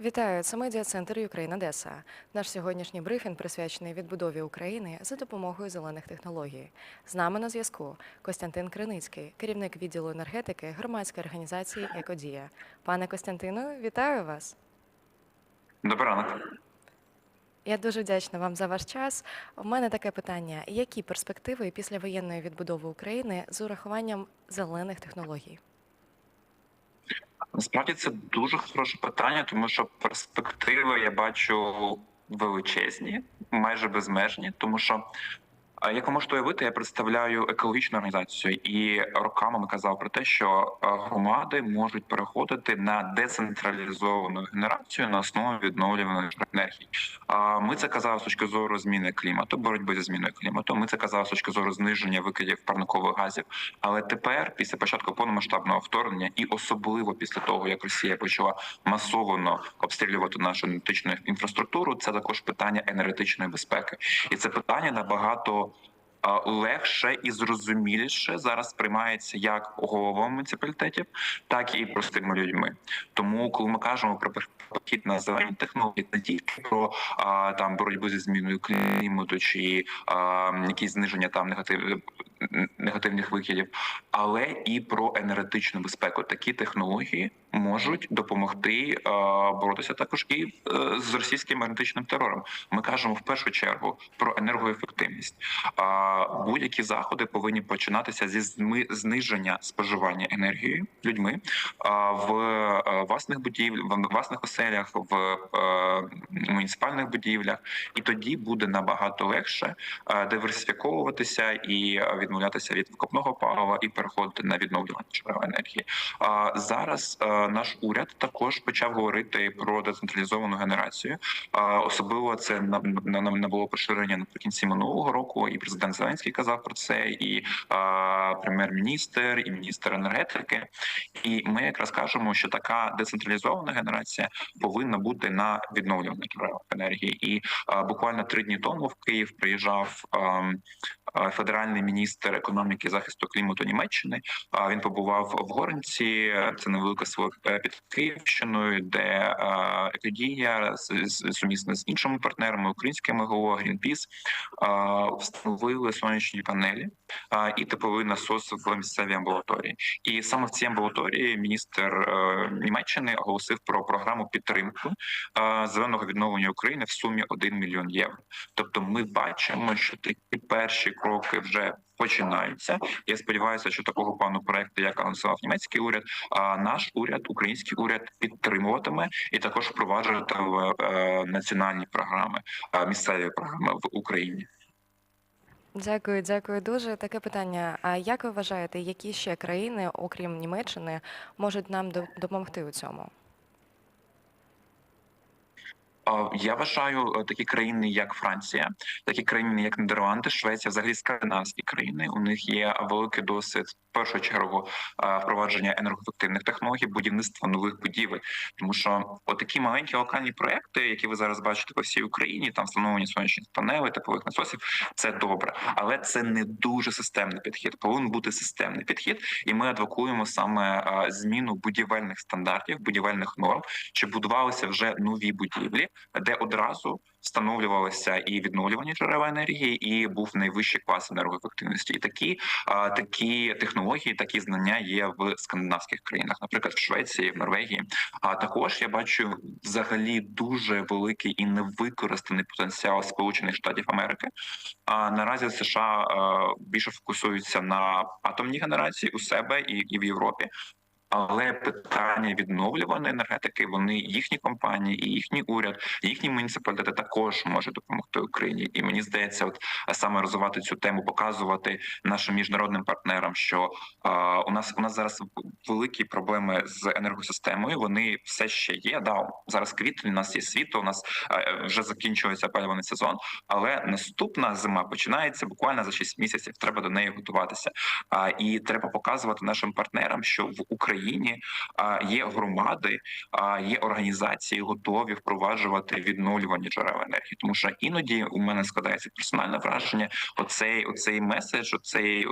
Вітаю, це медіа-центр Ukraine Одеса. Наш сьогоднішній брифінг присвячений відбудові України за допомогою зелених технологій. З нами на зв'язку Костянтин Криницький, керівник відділу енергетики громадської організації Екодія. Пане Костянтину, вітаю вас. Добрий ранок. Я дуже вдячна вам за ваш час. У мене таке питання: які перспективи післявоєнної відбудови України з урахуванням зелених технологій? Насправді це дуже хороше питання, тому що перспективи я бачу величезні, майже безмежні, тому що. Як ви можете уявити, я представляю екологічну організацію, і роками ми казав про те, що е, громади можуть переходити на децентралізовану генерацію на основі відновлюваних. А ми це казали з точки зору зміни клімату, боротьби зі зміною клімату. Ми це казали з точки зору зниження викидів парникових газів. Але тепер, після початку повномасштабного вторгнення, і особливо після того, як Росія почала масово обстрілювати нашу енергетичну інфраструктуру, це також питання енергетичної безпеки, і це питання набагато. А, Легше і зрозуміліше зараз сприймається як головами муніципалітетів, так і простими людьми. Тому, коли ми кажемо про перехід на зелені технології, не тільки про а, там боротьбу зі зміною клімату чи а, якісь зниження там негатив негативних викидів, але і про енергетичну безпеку. Такі технології можуть допомогти е, боротися також і е, з російським енергетичним терором. Ми кажемо в першу чергу про енергоефективність. Будь-які заходи повинні починатися зі зниження споживання енергії людьми в е, власних будівлях, в власних оселях, в муніципальних будівлях, і тоді буде набагато легше диверсифіковуватися і е, відмовлятися від викопного палива і переходити на відновлювані джерела енергії. А зараз е, наш уряд також почав говорити про децентралізовану генерацію. Особливо це на- на- на- набуло поширення наприкінці минулого року. І президент Зеленський казав про це, і прем'єр-міністр, і міністр енергетики. І ми якраз кажемо, що така децентралізована генерація повинна бути на відновлюваних джерелах енергії. І буквально три дні тому в Київ приїжджав. ам, а, Федеральний міністр економіки і захисту клімату Німеччини він побував в Горенці. Це невелика село е, під Київщиною, де е, екодія сумісно з іншими партнерами, українськими ГО Greenpeace, е, встановили сонячні панелі і тепловий насос в місцевій амбулаторії. І саме в цій амбулаторії міністр Німеччини оголосив про програму підтримки зеленого відновлення України в сумі 1 мільйон євро. Тобто, ми бачимо, що такі перші кроки вже починаються. Я сподіваюся, що такого плану проекту, як анонсував німецький уряд, а наш уряд, український уряд, підтримуватиме і також впроваджуватиме е, національні програми, е, місцеві програми в Україні. Дякую, дякую дуже. Таке питання. А як ви вважаєте, які ще країни, окрім Німеччини, можуть нам допомогти у цьому? Я вважаю е, такі країни, як Франція, такі країни, як Нідерланди, Швеція, взагалі скандинавські країни. У них є великий досвід в першу чергу е, впровадження енергоефективних технологій, будівництва нових будівель. Тому що отакі маленькі локальні проекти, які ви зараз бачите по всій Україні, там встановлені сонячні панели, теплових насосів, це добре, але це не дуже системний підхід. Повинен бути системний підхід, і ми адвокуємо саме е, зміну будівельних стандартів, будівельних норм, щоб будувалися вже нові будівлі, де одразу встановлювалися і відновлювані джерела енергії, і був найвищий клас енергоефективності. І такі такі технології, такі знання є в скандинавських країнах, наприклад, в Швеції, в Норвегії. А також я бачу взагалі дуже великий і невикористаний потенціал Сполучених Штатів Америки. А наразі США більше фокусуються на атомній генерації у себе і, і в Європі. Але питання відновлюваної енергетики, вони їхні компанії, і їхній уряд, їхні муніципалітети також можуть допомогти Україні. І мені здається, от саме розвивати цю тему, показувати нашим міжнародним партнерам, що а, у нас у нас зараз великі проблеми з енергосистемою. Вони все ще є. Да, зараз квітень, у нас є світло, у нас е, вже закінчується опалювальний сезон. Але наступна зима починається буквально за 6 місяців. Треба до неї готуватися. А і треба показувати нашим партнерам, що в Україні. Україні є громади, є організації, готові впроваджувати відновлювані джерела енергії. Тому що іноді у мене складається персональне враження. Оцей оцей меседж, оцей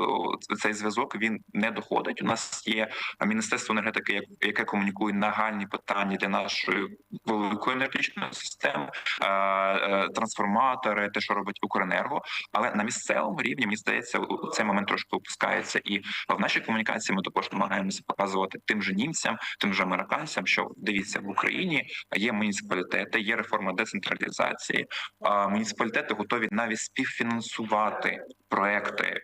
цей зв'язок він не доходить. У нас є міністерство енергетики, як- яке комунікує нагальні питання для нашої великої енергетичної системи, е, трансформатори, те, що робить Укренерго. Але на місцевому рівні мені здається, цей момент трошки опускається. І в нашій комунікації ми також намагаємося показувати тим же німцям, тим же американцям, що дивіться в Україні є муніципалітети, є реформа децентралізації. Муніципалітети готові навіть співфінансувати проекти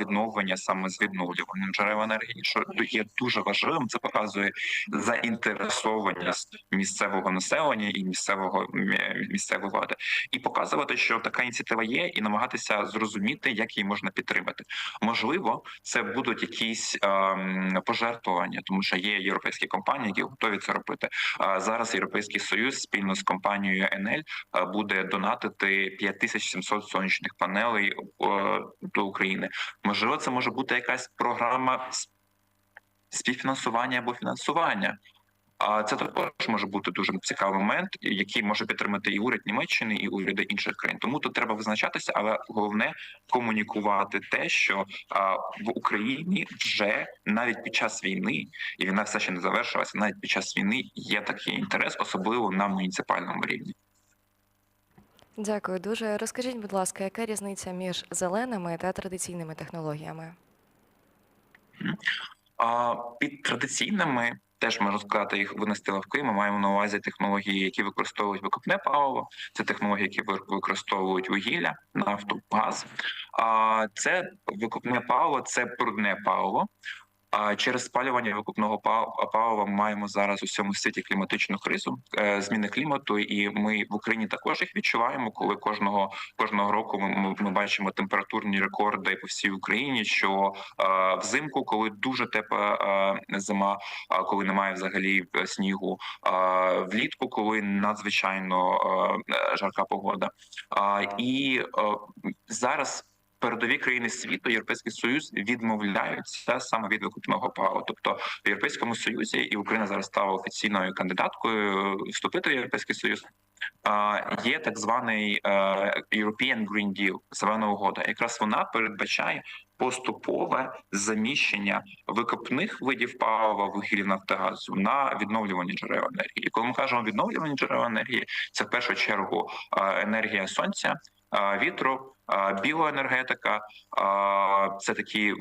відновлення саме з відновлюванням джерел енергії, що є дуже важливим. Це показує заінтересованість місцевого населення і місцевого місцевої влади, і показувати, що така ініціатива є, і намагатися зрозуміти, як її можна підтримати. Можливо, це будуть якісь ем, пожертвування, тому що є європейські компанії, які готові це робити. А зараз Європейський Союз спільно з компанією Енель е, буде донатити 5700 сонячних панелей е, до України. Можливо, це може бути якась програма співфінансування або фінансування. А це також може бути дуже цікавий момент, який може підтримати і уряд Німеччини, і уряди інших країн. Тому тут треба визначатися, але головне комунікувати те, що а, в Україні вже навіть під час війни, і війна все ще не завершилася. Навіть під час війни є такий інтерес, особливо на муніципальному рівні. Дякую дуже. Розкажіть, будь ласка, яка різниця між зеленими та традиційними технологіями? Під традиційними теж можна сказати, їх винести лавки. Ми маємо на увазі технології, які використовують викопне паливо. Це технології, які ви- використовують вугілля, нафту, газ. А це викопне паливо, це прудне паливо. А через спалювання викопного па- палива ми маємо зараз у всьому світі кліматичну кризу, е, зміни клімату, і ми в Україні також їх відчуваємо, коли кожного кожного року ми, ми, бачимо температурні рекорди по всій Україні. Що е, взимку, коли дуже тепла е, зима, а коли немає взагалі е, снігу, влітку, коли надзвичайно е, жарка погода. І е, зараз. Передові країни світу, Європейський Союз відмовляються саме від викупного палива. Тобто в Європейському Союзі і Україна зараз стала офіційною кандидаткою вступити в Європейський Союз. Є так званий е, European Green Deal, зелена угода. Якраз вона передбачає поступове заміщення викопних видів палива вугілля нафтогазу на відновлювані джерела енергії. І коли ми кажемо відновлювані джерела енергії, це в першу чергу е, енергія сонця, е, вітру, біоенергетика. е, Це такі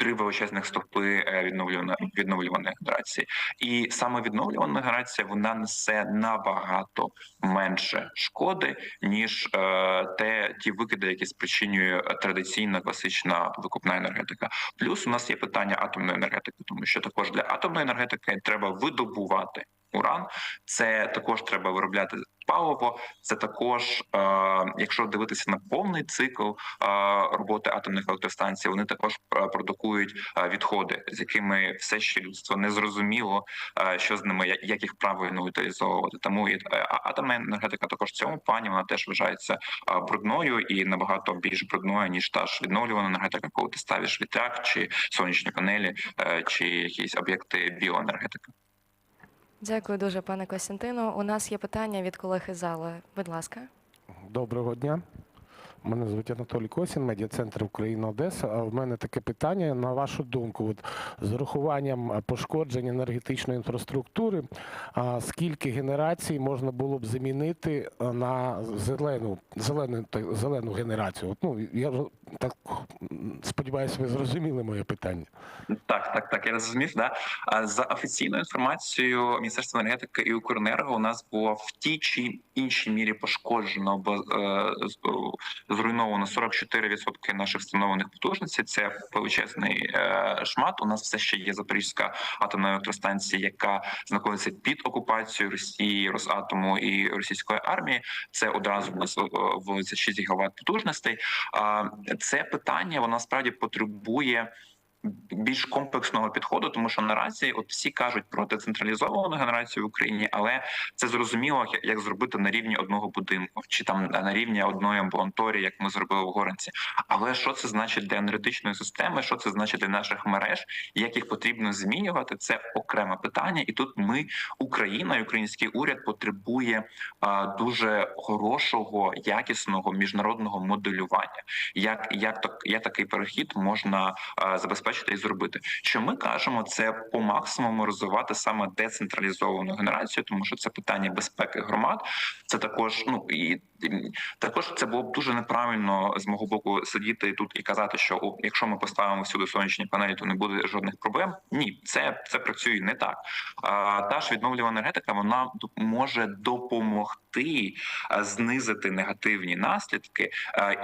три величезних стовпи е, відновлюваної відновлюваної генерації. І саме відновлювана генерація вона несе набагато менше шкоди ніж е, те ті викиди, які спричинює традиційна класична викупна енергетика. Плюс у нас є питання атомної енергетики, тому що також для атомної енергетики треба видобувати уран. Це також треба виробляти паливо. Це також, е, якщо дивитися на повний цикл е, роботи атомних електростанцій, вони також е, продукують відходи, з якими все ще людство не зрозуміло, що з ними, як- їх правильно утилізовувати. Тому і атомна енергетика також в цьому плані вона теж вважається брудною і набагато більш брудною ніж та ж відновлювана енергетика, коли ти ставиш вітряк чи сонячні панелі, чи якісь об'єкти біоенергетики. Дякую дуже, пане Костянтину. У нас є питання від колеги зали. Будь ласка. Доброго дня. Мене звуть Анатолій Косін, медіа-центр Україна Одеса. А в мене таке питання на вашу думку. От з урахуванням пошкоджень енергетичної інфраструктури, а, скільки генерацій можна було б замінити на зелену, зелену, зелену генерацію? От, ну, я так сподіваюся, ви зрозуміли моє питання. Так, так, так, я зрозумів. Да. За офіційною інформацією Міністерства енергетики і Укренерго у нас було в тій чи іншій мірі пошкоджено або е, о, зруйновано 44% наших встановлених потужностей. Це величезний е, шмат. У нас все ще є Запорізька атомна електростанція, яка знаходиться під окупацією Росії, Росатому і російської армії. Це одразу у нас е, вводиться 6 гігават потужностей. Це питання воно справді потребує більш комплексного підходу, тому що наразі от всі кажуть про децентралізовану генерацію в Україні, але це зрозуміло, як- зробити на рівні одного будинку, чи там на рівні одної амбулаторії, як ми зробили в Горенці. Але що це значить для енергетичної системи? Що це значить для наших мереж? Як їх потрібно змінювати? Це окреме питання, і тут ми, Україна, і український уряд потребує а, дуже хорошого, якісного міжнародного моделювання. Як як так як такий перехід можна а, забезпечити і зробити? Що ми кажемо, це по максимуму розвивати саме децентралізовану генерацію, тому що це питання безпеки громад. Це також ну і також це було б дуже неправильно з мого боку сидіти тут і казати, що о, якщо ми поставимо всюди сонячні панелі, то не буде жодних проблем. Ні, це це працює не так. А, та ж відновлювана енергетика вона може допомогти знизити негативні наслідки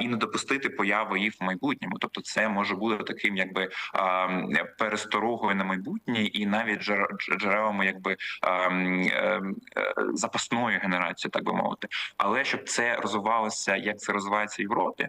і не допустити появи їх в майбутньому. Тобто, це може бути таким, якби пересторогою на майбутнє, і навіть джер- джерелами, якби запасної е, е, запасною генерацією, так би мовити. Але щоб це розвивалося, як це розвивається в Європі,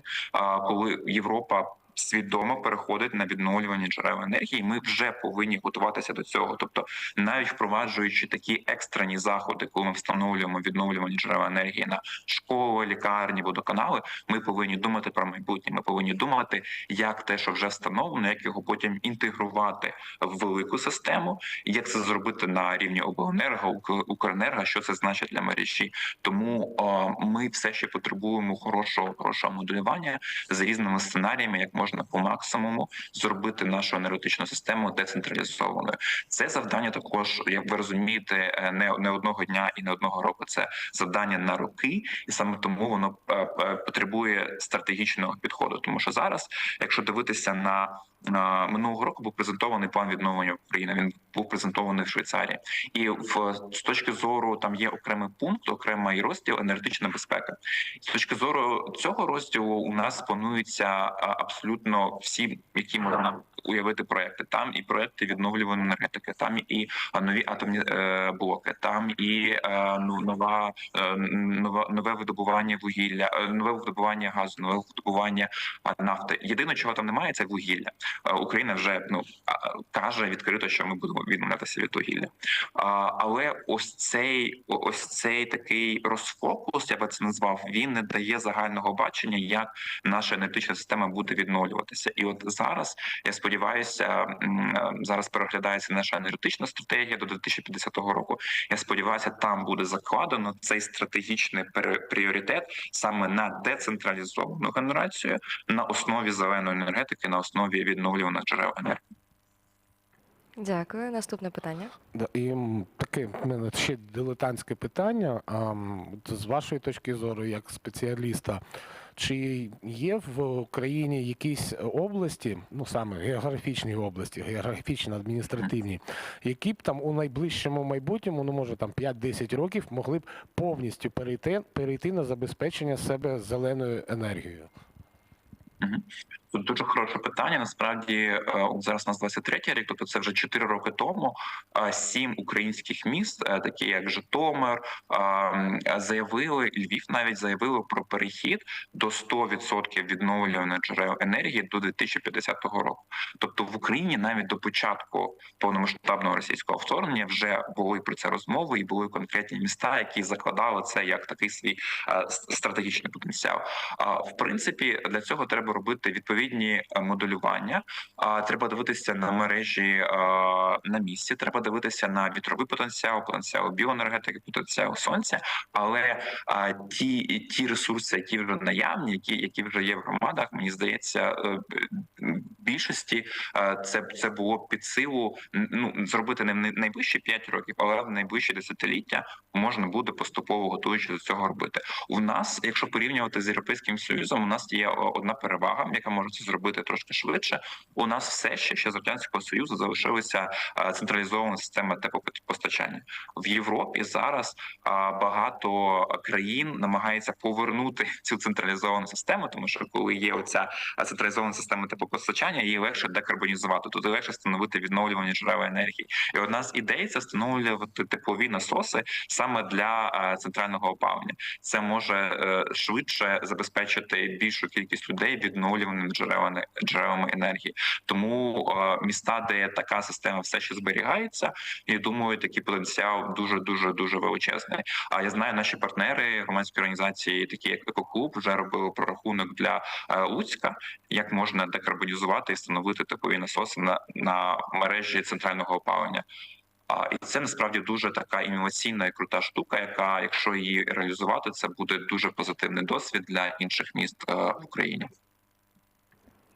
коли Європа. Свідомо переходить на відновлювані джерела енергії. Ми вже повинні готуватися до цього. Тобто, навіть впроваджуючи такі екстрені заходи, коли ми встановлюємо відновлювані джерела енергії на школи, лікарні, водоканали, ми повинні думати про майбутнє. Ми повинні думати, як те, що вже встановлено, як його потім інтегрувати в велику систему, як це зробити на рівні обленерго, Ук- Укренерго, що це значить для мережі. Тому е, ми все ще потребуємо хорошого хорошого моделювання з різними сценаріями, як можна по максимуму зробити нашу енергетичну систему децентралізованою. Це завдання також, як ви розумієте, е, не, не одного дня і не одного року. Це завдання на роки, і саме тому воно е, е, потребує стратегічного підходу. Тому що зараз, якщо дивитися на минулого року, був презентований план відновлення України. Він був презентований в Швейцарії, і в з точки зору там є окремий пункт, окремий розділ енергетична безпека. З точки зору цього розділу у нас плануються абсолютно всі, які можна уявити проекти. Там і проекти відновлюваної енергетики, там і нові атомні е, блоки, там і е, ну, нова е, нова нове видобування вугілля, е, нове видобування газу, нове видобування нафти. Єдине, чого там немає, це вугілля. Е, Україна вже ну каже відкрито, що ми будемо відмовлятися від вугілля. Але ось цей ось цей такий розфокус, я би це назвав. Він не дає загального бачення, як наша енергетична система буде відновлюватися. І от зараз я сподіваюся, м, е, зараз переглядається наша енергетична стратегія до 2050 року. Я сподіваюся, там буде закладено цей стратегічний пріоритет саме на децентралізовану генерацію на основі зеленої енергетики, на основі відновлюваних джерел енергії. Дякую. Наступне питання. Да, І таке в мене ще дилетантське питання. А, з вашої точки зору, як спеціаліста, чи є в Україні якісь області, ну саме географічні області, географічно адміністративні, які б там у найближчому майбутньому, ну може там 5-10 років, могли б повністю перейти, перейти на забезпечення себе зеленою енергією? Тут дуже хороше питання. Насправді е, зараз у нас 23 рік, тобто це вже 4 роки тому. е, Сім українських міст, е, такі як Житомир, заявили Львів, навіть заявили про перехід до 100% відновлюваних джерел енергії до 2050 року. Тобто в Україні навіть до початку повномасштабного російського вторгнення вже були про це розмови, і були конкретні міста, які закладали це як такий свій стратегічний потенціал. В принципі, для цього треба робити відповідні е, моделювання. А треба дивитися на мережі е, на місці. Треба дивитися на вітровий потенціал, потенціал біоенергетики, потенціал сонця. Але ті, ті ресурси, які вже наявні, які, які вже є в громадах, мені здається, е, більшості е, це це було під силу ну зробити не найближчі 5 років, але в найближчі десятиліття можна буде поступово готуючи до цього робити. У нас, якщо порівнювати з європейським союзом, у нас є одна перевага, яка може це зробити трошки швидше. У нас все ще ще з радянського союзу залишилася е, централізована система теплопостачання в Європі. Зараз е, багато країн намагається повернути цю централізовану систему, тому що коли є оця е, централізована система теплопостачання, використання, її легше декарбонізувати, туди легше встановити відновлювані джерела енергії. І одна з ідей це встановлювати теплові насоси саме для е, центрального опалення. Це може е, швидше забезпечити більшу кількість людей відновлюваними джерелами джерелами енергії. Тому е, міста, де така система все ще зберігається, і думаю, такий потенціал дуже дуже дуже величезний. А я знаю, наші партнери громадські організації, такі як Екоклуб, вже робили прорахунок для Луцька, як можна декарбонізувати і встановити теплові насоси на, на мережі центрального опалення. А і це насправді дуже така інноваційна і крута штука, яка, якщо її реалізувати, це буде дуже позитивний досвід для інших міст е, в Україні.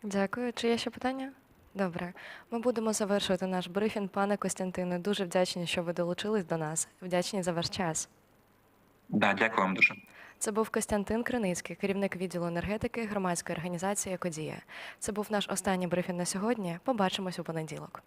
Дякую. Чи є ще питання? Добре, ми будемо завершувати наш брифінг. Пане Костянтине, дуже вдячні, що ви долучились до нас. Вдячні за ваш час. Да, дякую вам дуже. Це був Костянтин Криницький, керівник відділу енергетики громадської організації Екодія. Це був наш останній брифінг на сьогодні. Побачимось у понеділок.